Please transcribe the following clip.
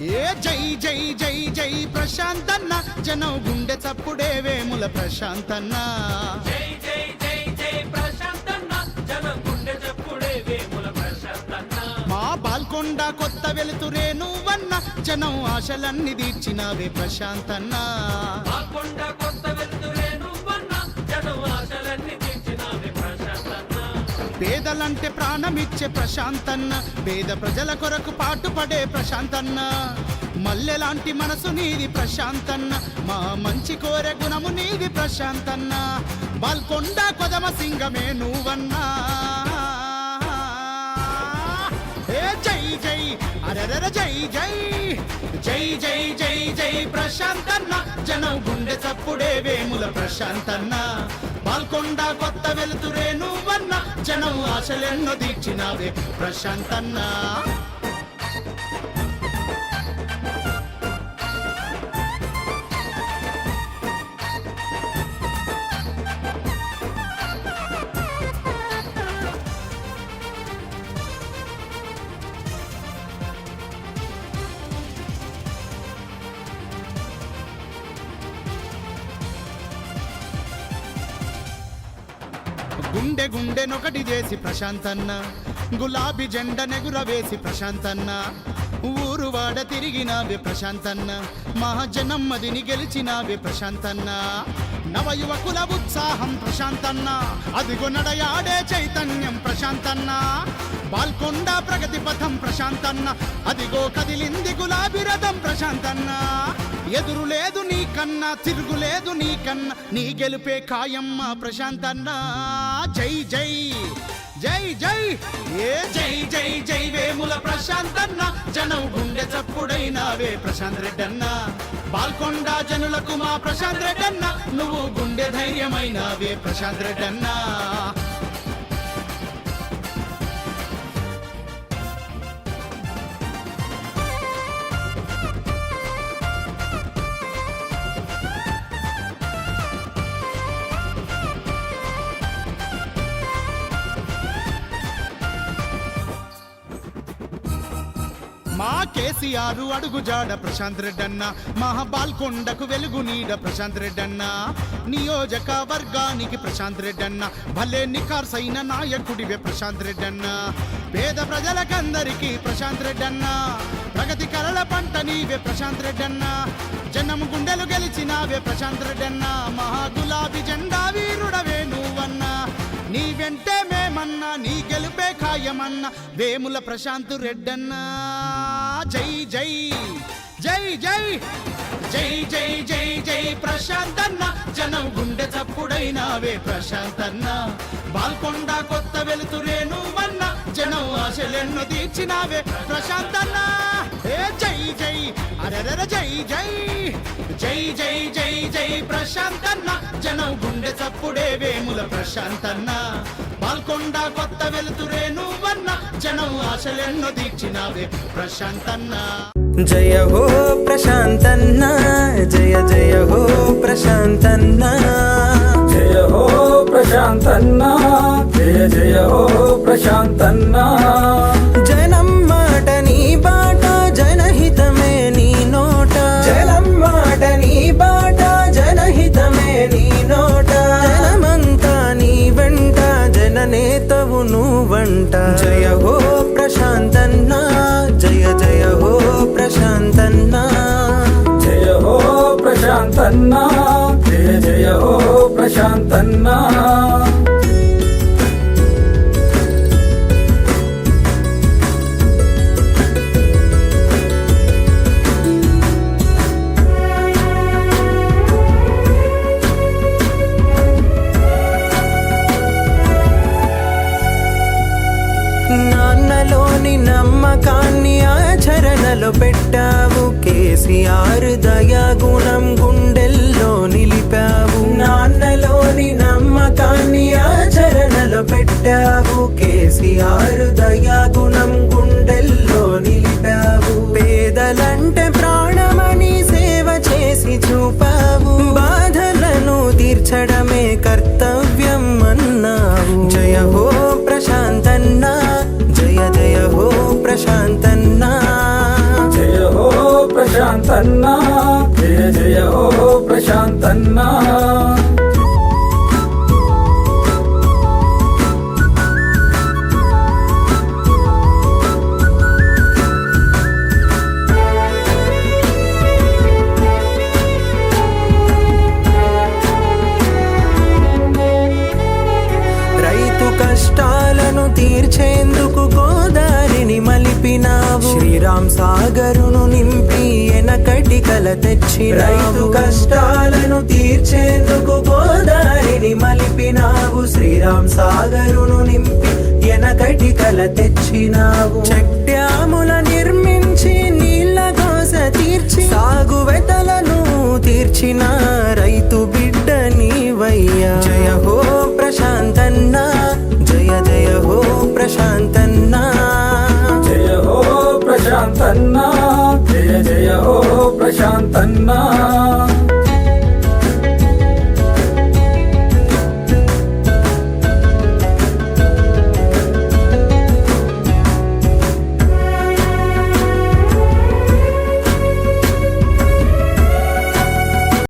ఏ జై జై జై జై ప్రశాంతన్న జనం గుండె చప్పుడే వేముల ప్రశాంతన్న. జై జై జై జై ప్రశాంతన్న జనం గుండె చప్పుడే వేముల ప్రశాంతన్న. మా బాల్కొండ కొత్త వెలుతురే నువ్వన్న జనం ఆశలన్నీ తీర్చినావే ప్రశాంతన్న. పేదలంటే ప్రాణమిచ్చే ప్రశాంతన్న. పేద ప్రజల కొరకు పాటుపడే ప్రశాంతన్న. మల్లెలాంటి మనసు నీది ప్రశాంతన్న. మా మంచి కోరే గుణము నీది ప్రశాంతన్న. బాల్కొండ కొదమ సింగమే నువ్వన్నా. ఏ జై జై అరరర జై జై. జై జై జై జై ప్రశాంతన్న. జనం గుండె చప్పుడే వేముల ప్రశాంతన్న. పాల్కొండ కొత్త వెలుతురే నువ్వన్న జనం ఆశలెన్నో దీక్షినావే ప్రశాంతన్న. గుండె గుండె నొకటి చేసి ప్రశాంతన్న. గులాబీ జెండ నెగురవేసి ప్రశాంతన్న. ఊరు వాడ తిరిగినావే ప్రశాంతన్న. మహాజనమ్మదిని గెలిచినావే ప్రశాంతన్న. నవయువకుల ఉత్సాహం ప్రశాంతన్న. అదిగో నడయాడే చైతన్యం ప్రశాంతన్న. బాల్కొండ ప్రగతి పథం ప్రశాంతన్న. అదిగో కదిలింది గులాబీ రథం ప్రశాంతన్న. ఎదురు లేదు నీ కన్నా తిరుగులేదు నీ కన్నా నీ గెలుపే ఖాయమ్మ ప్రశాంతన్నా. జై జై జై జై. ఏ జై జై జై వేముల ప్రశాంతన్న. జనం గుండె చప్పుడైనావే ప్రశాంత్ రెడ్డన్న. బాల్కొండ జనులకు మా ప్రశాంత్ రెడ్డన్న. నువ్వు గుండె ధైర్యమైనావే ప్రశాంత్ రెడ్డన్నా. మా కేసీఆర్ అడుగుజాడ ప్రశాంత్ రెడ్డన్న మహాబాల్కొండకు వెలుగు నీడ ప్రశాంత్ రెడ్డన్న నియోజక వర్గానికి ప్రశాంత్ రెడ్డన్న భలే నిఖార్సైన నాయకుడివే ప్రశాంత్ రెడ్డన్న పేద ప్రజలకందరికీ ప్రశాంత్ రెడ్డన్న ప్రగతి కలల పంట నీవే ప్రశాంత్ రెడ్డన్న జనం గుండెలు గెలిచినావే ప్రశాంత్ రెడ్డన్న మహా గులాబీ జెండా వీరుడవే నువ్వన్నా నీ వెంటే మేమన్నా నీ గెలుపే ఖాయమన్నా వేముల ప్రశాంత్ రెడ్డన్నా. జై జై జై జై జై జై జై జై ప్రశాంత్ అన్న జనం గుండె చప్పుడైనావే ప్రశాంత్ అన్న బాల్కొండ కొత్త వెలుతురే నువ్వన్న జనం ఆశలెన్ను తీర్చినావే ప్రశాంత్ అన్న ఏ జై జై అరరర జై జై. జై జై ప్రశాంత్ అన్న జనం గుండె చప్పుడే వేముల ప్రశాంత్ అన్న బాల్కొండ కొత్త వెలుతురే నువ్వన్న. జనం ఆశలెన్నో తీర్చినావే ప్రశాంత్ అన్నా జయ హో ప్రశాంతన్న జయ జయ హో ప్రశాంతన్న. జయ హో ప్రశాంతన్న జయ జయ హో ప్రశాంతన్న. అంట జయ హో ప్రశాంతన్న జయ జయ హో ప్రశాంతన్న. జయ హో ప్రశాంతన్న జయ జయ హో ప్రశాంతన్నా. నమ్మకాన్ని ఆచరణలో పెట్టావు. కేసీఆర్ దయా గుణం గుండెల్లో నిలిపావు. నాన్నలోని నమ్మకాన్ని ఆచరణలో పెట్టావు. కేసీఆర్ దయా గుణం గుండెల్లో నిలిపావు. పేదలంటే ప్రాణమని సేవ చేసి చూపావు. బాధలను తీర్చడమే కర్తవ్యం. తీర్చేందుకు గోదారిని మలిపినావు. శ్రీరామ్ సాగరును నింపి ఎనకటి కల తెచ్చి రైతు కష్టాలను తీర్చేందుకు గోదారిని మలిపినావు. శ్రీరామ్ సాగరును నింపి ఎనకటి కల తెచ్చినావు. చెట్టాముల నిర్మించి నీళ్ళ కోస తీర్చి సాగు వెతలను తీర్చిన